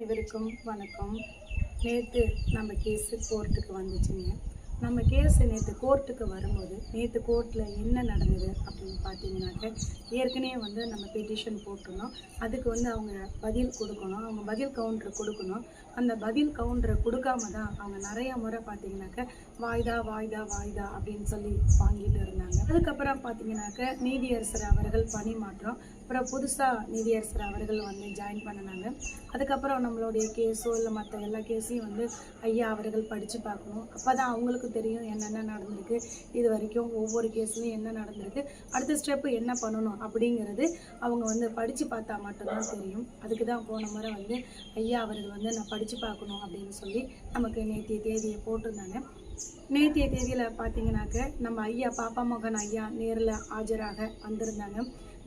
அனைவருக்கும் வணக்கம். நேற்று நம்ம கேஸு கோர்ட்டுக்கு வந்துச்சுங்க. நம்ம கேஸு நேற்று கோர்ட்டுக்கு வரும்போது நேற்று கோர்ட்டில் என்ன நடந்தது அப்படின்னு பார்த்தீங்கன்னாக்க ஏற்கனவே வந்து நம்ம பெட்டிஷன் போட்டிருந்தோம். அதுக்கு வந்து அவங்க பதில் கொடுக்கணும். அவங்க பதில் கவுண்டரை கொடுக்கணும். அந்த பதில் கவுண்டரை கொடுக்காம தான் அவங்க நிறைய முறை பார்த்தீங்கன்னாக்க வாய்தா வாய்தா வாய்தா அப்படின்னு சொல்லி வாங்கிட்டு இருந்தாங்க. அதுக்கப்புறம் பார்த்தீங்கன்னாக்க நீதியரசர் அவர்கள் பணி மாற்றம் அப்புறம் புதுசாக நீதியரசர் அவர்கள் வந்து ஜாயின் பண்ணினாங்க. அதுக்கப்புறம் நம்மளுடைய கேஸோ இல்லை மற்ற எல்லா கேஸையும் வந்து ஐயா அவர்கள் படித்து பார்க்கணும். அப்போ தான் அவங்களுக்கு தெரியும் என்னென்ன நடந்திருக்கு. இது வரைக்கும் ஒவ்வொரு கேஸ்லையும் என்ன நடந்திருக்கு. அடுத்த ஸ்டெப்பு என்ன பண்ணணும் அப்படிங்கிறது அவங்க வந்து படித்து பார்த்தா மட்டும்தான் தெரியும். அதுக்கு தான் போன முறை வந்து ஐயா அவர்கள் வந்து நான் படித்து பார்க்கணும் அப்படின்னு சொல்லி நமக்கு நேற்று தேதியை போட்டிருந்தாங்க. நேற்றைய தேதியில் பார்த்தீங்கன்னாக்க நம்ம ஐயா பாப்பா மகன் ஐயா நேரில் ஆஜராக வந்திருந்தாங்க.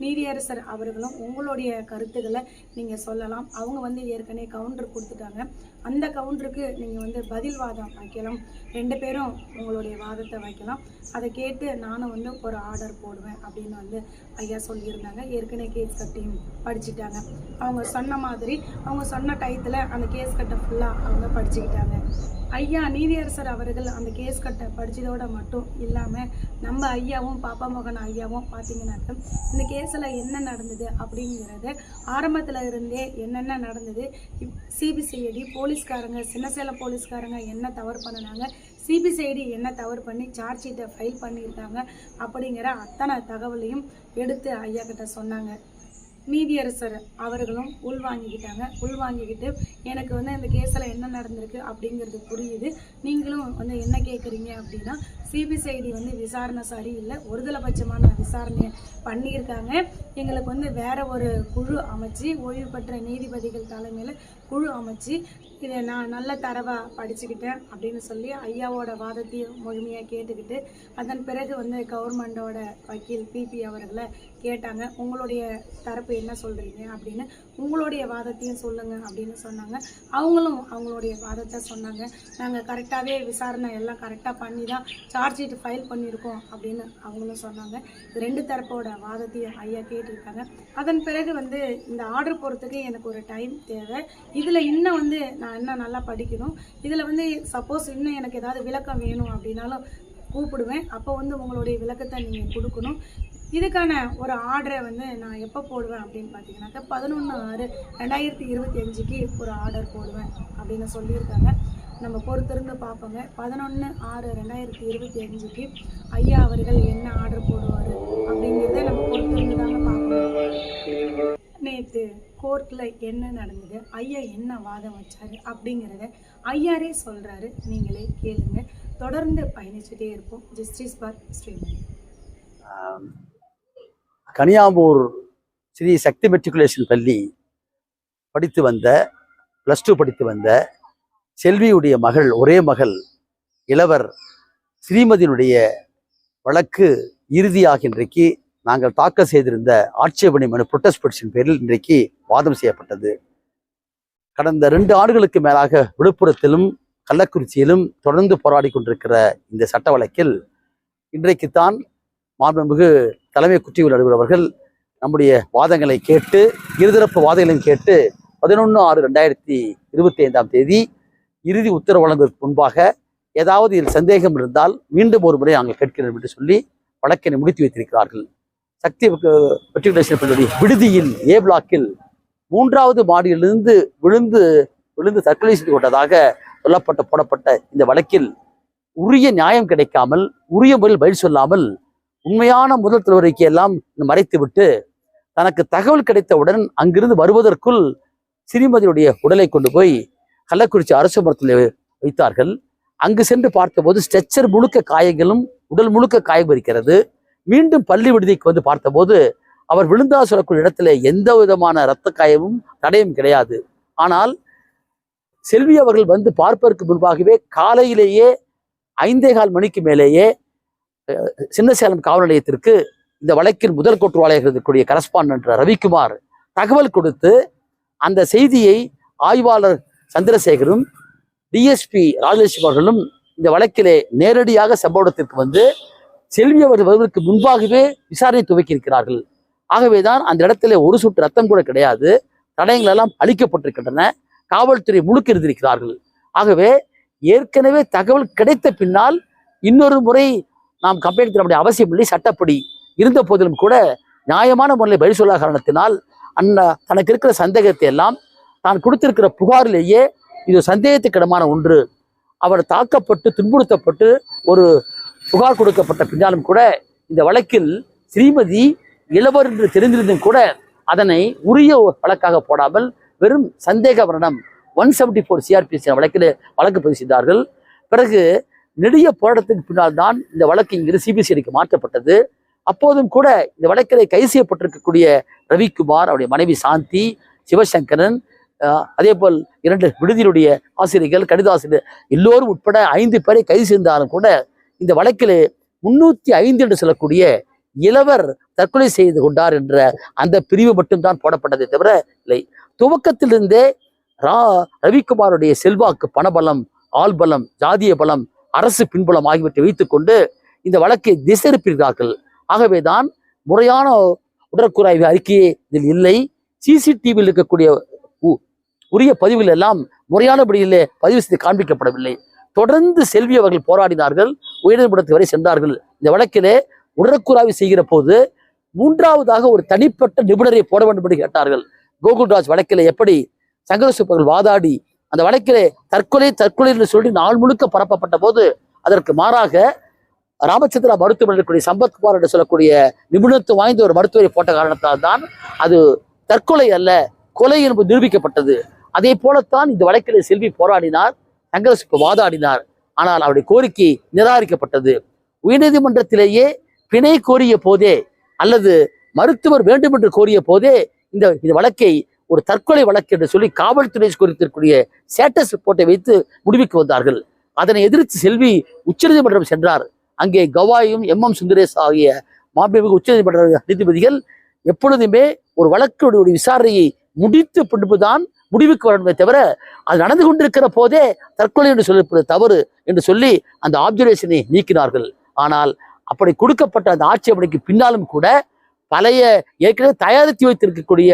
நீதியரசர் அவர்களும் உங்களுடைய கருத்துக்களை நீங்கள் சொல்லலாம். அவங்க வந்து ஏற்கனவே கவுண்டர் கொடுத்துட்டாங்க. அந்த கவுண்டருக்கு நீங்கள் வந்து பதில் வாதம் வைக்கலாம். ரெண்டு பேரும் உங்களுடைய வாதத்தை வைக்கலாம். அதை கேட்டு நானும் வந்து ஒரு ஆர்டர் போடுவேன் அப்படின்னு வந்து ஐயா சொல்லியிருந்தாங்க. ஏற்கனவே கேஸ் கட்டையும் படிச்சுட்டாங்க. அவங்க சொன்ன மாதிரி அவங்க சொன்ன டயத்தில் அந்த கேஸ் கட்டை ஃபுல்லாக அவங்க படிச்சுக்கிட்டாங்க. ஐயா நீதியரசர் அவர்கள் அந்த கேஸ் கட்டை படித்ததோட மட்டும் இல்லாமல் நம்ம ஐயாவும் பாப்பா மகன் ஐயாவும் பார்த்தீங்கன்னாக்க இந்த கேஸில் என்ன நடந்தது அப்படிங்கிறத ஆரம்பத்தில் இருந்தே என்னென்ன நடந்தது சிபிசிஐடி போலீஸ் போலீஸ்காரங்க சின்ன சேலம் போலீஸ்காரங்க என்ன தவறு பண்ணினாங்க சிபிசிஐடி என்ன தவறு பண்ணி சார்ஜ் ஷீட்டை ஃபைல் பண்ணியிருக்காங்க அப்படிங்கிற அத்தனை தகவலையும் எடுத்து ஐயா கிட்ட சொன்னாங்க. நீதியரசர் அவர்களும் உள்வாங்கிக்கிட்டாங்க உள்வாங்கிக்கிட்டு எனக்கு வந்து இந்த கேஸில் என்ன நடந்திருக்கு அப்படிங்கிறது புரியுது. நீங்களும் வந்து என்ன கேட்குறீங்க அப்படின்னா சிபிசிஐடி வந்து விசாரணை சரியில்லை ஒருதலைபட்சமான விசாரணை பண்ணியிருக்காங்க. எங்களுக்கு வந்து வேற ஒரு குழு அமைச்சு ஓய்வு பெற்ற நீதிபதிகள் தலைமையில் குழு அமைச்சு இதை நான் நல்ல தரவாக படிச்சுக்கிட்டேன் அப்படின்னு சொல்லி ஐயாவோட வாதத்தையும் முழுமையாக கேட்டுக்கிட்டு அதன் பிறகு வந்து கவர்மெண்டோட வக்கீல் பிபி அவர்களை கேட்டாங்க. உங்களுடைய தரப்பு என்ன சொல்கிறீங்க அப்படின்னு உங்களுடைய வாதத்தையும் சொல்லுங்கள் அப்படின்னு சொன்னாங்க. அவங்களும் அவங்களுடைய வாதத்தை சொன்னாங்க. நாங்கள் கரெக்டாகவே விசாரணை எல்லாம் கரெக்டாக பண்ணி தான் சார்ஜ் ஷீட் ஃபைல் பண்ணியிருக்கோம் அப்படின்னு அவங்களும் சொன்னாங்க. ரெண்டு தரப்போட வாதத்தையும் ஐயா கேட்டிருக்காங்க. அதன் பிறகு வந்து இந்த ஆர்டர் போகிறதுக்கு எனக்கு ஒரு டைம் தேவை. இதில் இன்னும் வந்து நான் இன்னும் நல்லா படிக்கணும். இதில் வந்து சப்போஸ் இன்னும் எனக்கு ஏதாவது விளக்கம் வேணும் அப்படின்னாலும் கூப்பிடுவேன். அப்போ வந்து உங்களுடைய விளக்கத்தை நீங்கள் கொடுக்கணும். இதுக்கான ஒரு ஆர்டரை வந்து நான் எப்போ போடுவேன் அப்படின்னு பார்த்தீங்கன்னாக்கா பதினொன்று ஆறு ரெண்டாயிரத்தி இருபத்தி அஞ்சுக்கு ஒரு ஆர்டர் போடுவேன் அப்படின்னு சொல்லியிருக்காங்க. நம்ம பொறுத்திருந்து பார்ப்போங்க பதினொன்று ஆறு ரெண்டாயிரத்தி இருபத்தி அஞ்சுக்கு ஐயா அவர்கள் என்ன ஆர்டர் போடுவார் அப்படிங்கிறத நம்ம பொறுத்திருந்து தாங்க பார்க்கணும் நேற்று கோர்ட்டில் என்ன நடந்தது? ஐயா என்ன வாதம் வச்சார் அப்படிங்கிறத ஐயாரே சொல்கிறாரு நீங்களே கேளுங்க. தொடர்ந்து பயணிச்சுட்டே இருப்போம். ஜஸ்டிஸ் பார் ஸ்ரீமதி ஆம், கனியாமூர் ஸ்ரீ சக்தி மெட்ரிகுலேஷன் பள்ளி படித்து வந்த ப்ளஸ் டூ படித்து வந்த செல்வியுடைய மகள் ஒரே மகள் இளவர் ஸ்ரீமதியினுடைய வழக்கு இறுதியாக இன்றைக்கு நாங்கள் தாக்கல் செய்திருந்த ஆட்சேபணி மனு புரொட்டஸ்ட் பெட்டிஷன் பேரில் இன்றைக்கு வாதம் செய்யப்பட்டது. கடந்த ரெண்டு ஆண்டுகளுக்கு மேலாக விழுப்புரத்திலும் கள்ளக்குறிச்சியிலும் தொடர்ந்து போராடி கொண்டிருக்கிற இந்த சட்ட வழக்கில் இன்றைக்குத்தான் மாண்புமிகு தலைமை குற்றியல் நடுவர் அவர்கள் நம்முடைய வாதங்களை கேட்டு இருதரப்பு வாதங்களையும் கேட்டு பதினொன்று ஆறு ரெண்டாயிரத்தி இருபத்தி ஐந்தாம் தேதி இறுதி உத்தரவு வழங்குவதற்கு முன்பாக ஏதாவது இதில் சந்தேகம் இருந்தால் மீண்டும் ஒரு முறை நாங்கள் கேட்கிறோம் என்று சொல்லி வழக்கினை முடித்து வைத்திருக்கிறார்கள். சக்தி மெட்ரிகுலேஷன் விடுதியில் ஏ பிளாக்கில் மூன்றாவது மாடியிலிருந்து விழுந்து விழுந்து தற்கொலை செய்து கொண்டதாக சொல்லப்பட்ட போடப்பட்ட இந்த வழக்கில் உரிய நியாயம் கிடைக்காமல் உரிய முறையில் பதில் சொல்லாமல் உண்மையான முதல் தலைவரைக்கு எல்லாம் மறைத்துவிட்டு தனக்கு தகவல் கிடைத்தவுடன் அங்கிருந்து வருவதற்குள் சிறிமதியுடைய உடலை கொண்டு போய் கள்ளக்குறிச்சி அரசு மரத்தில் வைத்தார்கள். அங்கு சென்று பார்த்தபோது ஸ்ட்ரெச்சர் முழுக்க காயங்களும் உடல் முழுக்க காயம் இருக்கிறது. மீண்டும் பள்ளி விடுதிக்கு வந்து பார்த்தபோது அவர் விழுந்தா சொல்லக்கூடிய இடத்துல எந்த விதமான இரத்த காயமும் தடையும் கிடையாது. ஆனால் செல்வி அவர்கள் வந்து பார்ப்பதற்கு முன்பாகவே காலையிலேயே ஐந்தே கால் மணிக்கு மேலேயே சின்னசேலம் காவல் நிலையத்திற்கு இந்த வழக்கில் முதல் குற்றவாளியாக இருக்கக்கூடிய கரஸ்பாண்ட் ரவிக்குமார் தகவல் கொடுத்து அந்த செய்தியை ஆய்வாளர் சந்திரசேகரும் டிஎஸ்பி ராஜலட்சுமி அவர்களும் இந்த வழக்கிலே நேரடியாக சம்பவத்திற்கு வந்து செல்வி அவர்கள் வருவதற்கு முன்பாகவே விசாரணை துவக்கி இருக்கிறார்கள் ஆகவேதான் அந்த இடத்துல ஒரு சுற்று ரத்தம் கூட கிடையாது. தடயங்கள் எல்லாம் அழிக்கப்பட்டிருக்கின்றன. காவல்துறை முழுக்க இருந்திருக்கிறார்கள். ஆகவே ஏற்கனவே தகவல் கிடைத்த பின்னால் இன்னொரு முறை நாம் கம்ப்ளைண்ட் தர அவசியம் இல்லை. சட்டப்படி இருந்த போதிலும் கூட நியாயமான முறையில் பதில் சொல்லாத காரணத்தினால் அந்த தனக்கு இருக்கிற சந்தேகத்தை எல்லாம் தான் கொடுத்திருக்கிற புகாரிலேயே இது சந்தேகத்துக்கிடமான ஒன்று. அவர் தாக்கப்பட்டு துன்புறுத்தப்பட்டு ஒரு புகார் கொடுக்கப்பட்ட பின்னாலும் கூட இந்த வழக்கில் ஸ்ரீமதி இளவர் என்று தெரிந்திருந்தும் கூட அதனை உரிய வழக்காக போடாமல் வெறும் சந்தேக மரணம் ஒன் செவன்டி ஃபோர் சிஆர்பிசி வழக்கில் வழக்கு பதிவு செய்தார்கள். பிறகு நெடிய போராட்டத்துக்கு பின்னால் தான் இந்த வழக்கு இங்கிருந்து சிபிசிஐடிக்கு மாற்றப்பட்டது. அப்போதும் கூட இந்த வழக்கில் கைது செய்யப்பட்டிருக்கக்கூடிய ரவிக்குமார் அவருடைய மனைவி சாந்தி சிவசங்கரன் அதே போல் இரண்டு விடுதியினுடைய ஆசிரியர்கள் கடித ஆசிரியர் எல்லோரும் உட்பட ஐந்து பேரை கைது செய்தாலும் கூட இந்த வழக்கில் முன்னூத்தி ஐந்து என்று சொல்லக்கூடிய இளவர் தற்கொலை செய்து கொண்டார் என்ற அந்த பிரிவு மட்டும்தான் போடப்பட்டதை தவிர இல்லை. துவக்கத்திலிருந்தே ரா ரவிக்குமாருடைய செல்வாக்கு பணபலம் ஆள்பலம் ஜாதிய பலம் அரசு பின்புலம் ஆகியவற்றை வைத்துக்கொண்டு இந்த வழக்கை திசையிருப்பிருக்கிறார்கள் ஆகவேதான் முறையான உடற்குறாய்வு அறிக்கையே இதில் இல்லை. சிசிடிவியில் இருக்கக்கூடிய உரிய பதிவுகள் எல்லாம் முறையானபடியிலே பதிவு செய்து காண்பிக்கப்படவில்லை. தொடர்ந்து செல்வி அவர்கள் போராடினார்கள் உயர்நீதிமன்றத்து வரை சென்றார்கள். இந்த வழக்கிலே உடற்கூறாவை செய்கிற போது மூன்றாவதாக ஒரு தனிப்பட்ட நிபுணரை போட வேண்டும் என்று கேட்டார்கள். கோகுல்ராஜ் வழக்கிலே எப்படி சங்கரசுப்பர்கள் வாதாடி அந்த வழக்கிலே தற்கொலை தற்கொலை என்று சொல்லி நாள் முழுக்க பரப்பப்பட்ட போது அதற்கு மாறாக ராமச்சந்திரா மருத்துவமனையில் இருக்கக்கூடிய சம்பத்குமார் என்று சொல்லக்கூடிய நிபுணத்துவம் வாய்ந்த ஒரு மருத்துவரை போட்ட காரணத்தால் தான் அது தற்கொலை அல்ல கொலை என்பது நிரூபிக்கப்பட்டது. அதே போலத்தான் இந்த வழக்கில் செல்வி போராடினார் சங்கரசுப்பு வாதாடினார். ஆனால் அவருடைய கோரிக்கை நிராகரிக்கப்பட்டது. உயர்நீதிமன்றத்திலேயே பிணை கோரிய போதே அல்லது மருத்துவர் வேண்டும் என்று கோரிய போதே இந்த இந்த வழக்கை ஒரு தற்கொலை வழக்கு என்று சொல்லி காவல்துறை குறித்திருக்கூடிய ஸ்டேட்டஸ் ரிப்போர்ட்டை வைத்து முடிவுக்கு வந்தார்கள். அதனை எதிர்த்து செல்வி உச்சநீதிமன்றம் சென்றார். அங்கே கவாயும் எம். எம். சுந்தரேஸ் ஆகிய மாண்புமிகு உச்சநீதிமன்ற நீதிபதிகள் எப்பொழுதுமே ஒரு வழக்குடைய விசாரணையை முடித்து பின்புதான் முடிவுக்கு வரணுமே தவிர அது நடந்து கொண்டிருக்கிற போதே தற்கொலை என்று சொல்லியிருப்பது தவறு என்று சொல்லி அந்த ஆப்சர்வேஷனை நீக்கினார்கள். ஆனால் அப்படி கொடுக்கப்பட்ட அந்த ஆட்சேபனைக்கு பின்னாலும் கூட பழைய ஏற்கனவே தயாரித்து வைத்திருக்கக்கூடிய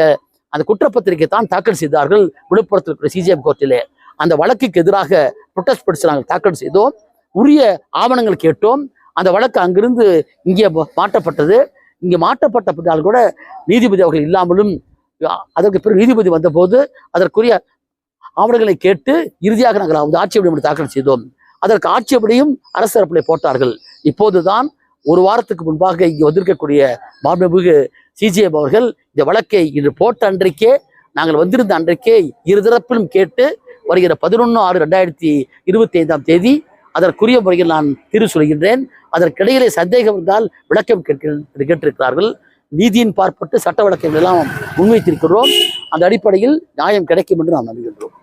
அந்த குற்றப்பத்திரிகை தான் தாக்கல் செய்தார்கள் விழுப்புரத்தில் இருக்கிற சிஜிஎம் கோர்ட்டிலே. அந்த வழக்குக்கு எதிராக ப்ரொட்டஸ்ட் படிச்சு நாங்கள் தாக்கல் செய்தோம். உரிய ஆவணங்கள் கேட்டோம். அந்த வழக்கு அங்கிருந்து இங்கே மாற்றப்பட்டது. இங்கே மாற்றப்பட்ட பின்னால் கூட நீதிபதி அவர்கள் இல்லாமலும் அதற்கு பிறகு நீதிபதி வந்தபோது அதற்குரிய ஆவணங்களை கேட்டு இறுதியாக நாங்கள் அந்த ஆட்சேபனை தாக்கல் செய்தோம். அதற்கு ஆட்சேபனையும் அரசு தரப்பிலே போட்டார்கள். இப்போதுதான் ஒரு வாரத்துக்கு முன்பாக இங்கே வந்திருக்கக்கூடிய மாண்புமிகு சிஜிஎம் அவர்கள் இந்த வழக்கை இன்று போட்ட அன்றைக்கே நாங்கள் வந்திருந்த அன்றைக்கே இருதரப்பிலும் கேட்டு வருகிற பதினொன்று ஆறு ரெண்டாயிரத்தி இருபத்தி ஐந்தாம் தேதி அதற்குரிய முறையில் நான் தீர்வு சொல்கின்றேன். அதற்கிடையிலே சந்தேகம் இருந்தால் விளக்கம் கேட்க கேட்டிருக்கிறார்கள். நீதியின் பார்ப்பட்டு சட்ட வழக்கை எல்லாம் முன்வைத்திருக்கிறோம். அந்த அடிப்படையில் நியாயம் கிடைக்கும் என்று நாம் நம்புகின்றோம்.